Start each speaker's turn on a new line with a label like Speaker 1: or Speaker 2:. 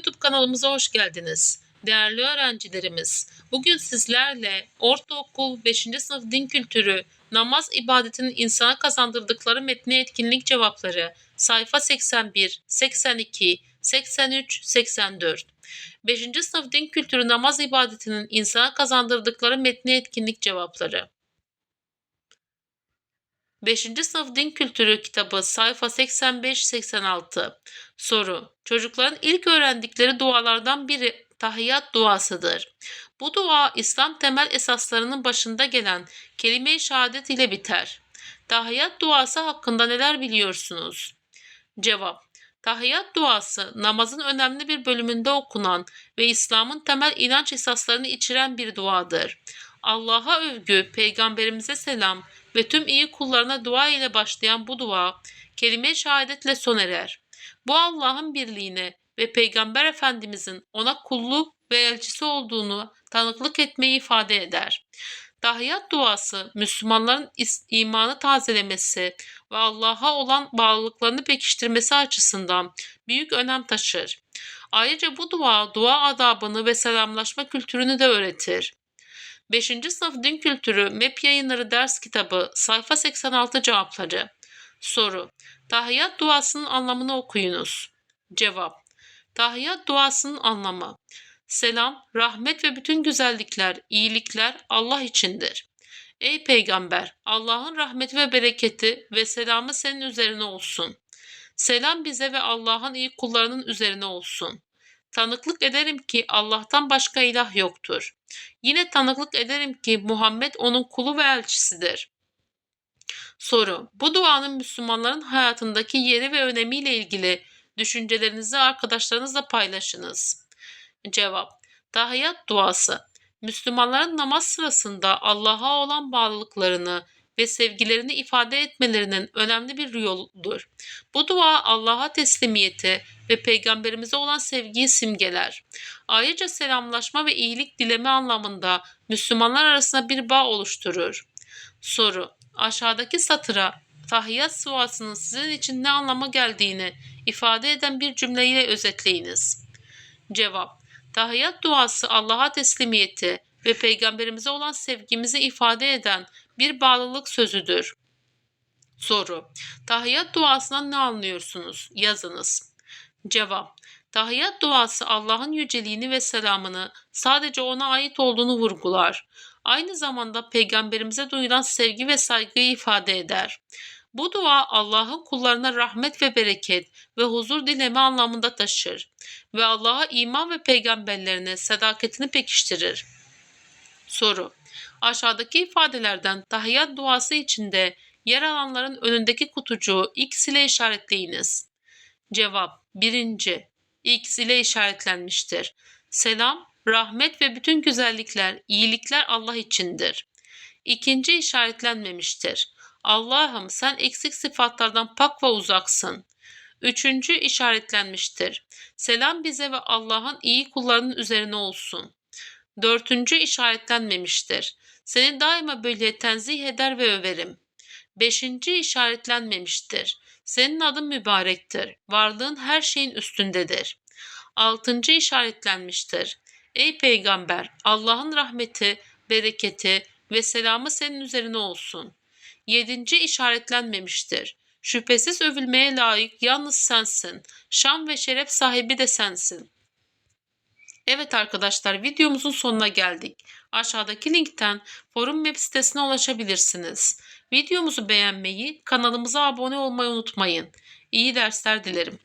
Speaker 1: YouTube kanalımıza hoş geldiniz. Değerli öğrencilerimiz, bugün sizlerle ortaokul 5. sınıf din kültürü, namaz ibadetinin insana kazandırdıkları metni etkinlik cevapları, sayfa 81, 82, 83, 84. 5. sınıf din kültürü namaz ibadetinin insana kazandırdıkları metni etkinlik cevapları. 5. sınıf din kültürü kitabı sayfa 85-86 Soru Çocukların ilk öğrendikleri dualardan biri tahiyyat duasıdır. Bu dua İslam temel esaslarının başında gelen kelime-i şehadet ile biter. Tahiyyat duası hakkında neler biliyorsunuz? Cevap Tahiyyat duası namazın önemli bir bölümünde okunan ve İslam'ın temel inanç esaslarını içeren bir duadır. Allah'a övgü, peygamberimize selam ve tüm iyi kullarına dua ile başlayan bu dua kelime-i şehadetle son erer. Bu Allah'ın birliğine ve Peygamber Efendimizin ona kulluk ve elçisi olduğunu tanıklık etmeyi ifade eder. Tahiyyat duası Müslümanların imanı tazelemesi ve Allah'a olan bağlılıklarını pekiştirmesi açısından büyük önem taşır. Ayrıca bu dua dua adabını ve selamlaşma kültürünü de öğretir. 5. sınıf din kültürü MEP yayınları ders kitabı sayfa 86 cevapları. Soru. Tahiyyat duasının anlamını okuyunuz. Cevap. Tahiyyat duasının anlamı. Selam, rahmet ve bütün güzellikler, iyilikler Allah içindir. Ey peygamber, Allah'ın rahmeti ve bereketi ve selamı senin üzerine olsun. Selam bize ve Allah'ın iyi kullarının üzerine olsun. Tanıklık ederim ki Allah'tan başka ilah yoktur. Yine tanıklık ederim ki Muhammed onun kulu ve elçisidir. Soru. Bu duanın Müslümanların hayatındaki yeri ve önemiyle ilgili düşüncelerinizi arkadaşlarınızla paylaşınız. Cevap. Tahiyyat duası. Müslümanların namaz sırasında Allah'a olan bağlılıklarını ve sevgilerini ifade etmelerinin önemli bir yoludur. Bu dua Allah'a teslimiyeti ve peygamberimize olan sevgiyi simgeler. Ayrıca selamlaşma ve iyilik dileme anlamında Müslümanlar arasında bir bağ oluşturur. Soru. Aşağıdaki satıra tahiyyat duasının sizin için ne anlama geldiğini ifade eden bir cümleyle özetleyiniz. Cevap. Tahiyyat duası Allah'a teslimiyeti ve peygamberimize olan sevgimizi ifade eden bir bağlılık sözüdür. Soru. Tahiyyat duasından ne anlıyorsunuz? Yazınız. Cevap. Tahiyyat duası Allah'ın yüceliğini ve selamını sadece ona ait olduğunu vurgular. Aynı zamanda peygamberimize duyulan sevgi ve saygıyı ifade eder. Bu dua Allah'ın kullarına rahmet ve bereket ve huzur dileme anlamında taşır ve Allah'a iman ve peygamberlerine sadakatini pekiştirir. Soru. Aşağıdaki ifadelerden tahiyyat duası içinde yer alanların önündeki kutucuğu X ile işaretleyiniz. Cevap 1. X ile işaretlenmiştir. Selam, rahmet ve bütün güzellikler, iyilikler Allah içindir. İkinci işaretlenmemiştir. Allah'ım sen eksik sıfatlardan pak ve uzaksın. Üçüncü işaretlenmiştir. Selam bize ve Allah'ın iyi kullarının üzerine olsun. Dördüncü işaretlenmemiştir. Seni daima böyle tenzih eder ve överim. Beşinci işaretlenmemiştir. Senin adın mübarektir. Varlığın her şeyin üstündedir. Altıncı işaretlenmiştir. Ey peygamber Allah'ın rahmeti, bereketi ve selamı senin üzerine olsun. Yedinci işaretlenmemiştir. Şüphesiz övülmeye layık yalnız sensin. Şan ve şeref sahibi de sensin. Evet arkadaşlar videomuzun sonuna geldik. Aşağıdaki linkten forum web sitesine ulaşabilirsiniz. Videomuzu beğenmeyi, kanalımıza abone olmayı unutmayın. İyi dersler dilerim.